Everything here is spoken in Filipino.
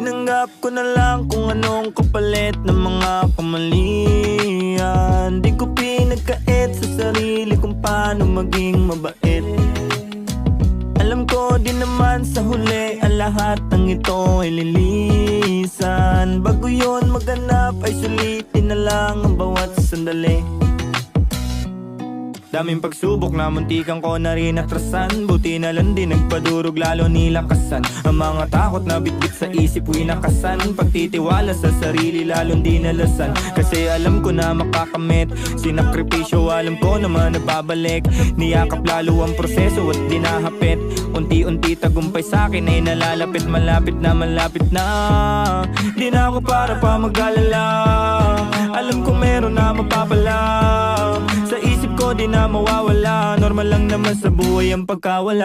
Tinanggap ko na lang kung anong kapalit ng mga kamalian Di ko pinagkait sa sarili kung paano maging mabait. Alam ko din naman sa huli ang lahat ng ito ay lilisan. Bago yon maganap ay sulitin na lang ang bawat sandali Daming pagsubok na muntikan ko na rin atrasan. Buti na lang din nagpadurog lalo nilakasan. Ang mga takot na bitbit sa isip winakasan Pagtitiwala sa sarili lalong dinalasan Kasi alam ko na makakamit Sinakripisyo alam ko naman nababalik. Niyakap lalo ang proseso at dinahapit Unti-unti tagumpay sa akin ay nalalapit. Malapit na malapit na. Di na ako para pa mag-alala di na mawawala. Normal lang naman sa buhay ang pagkawala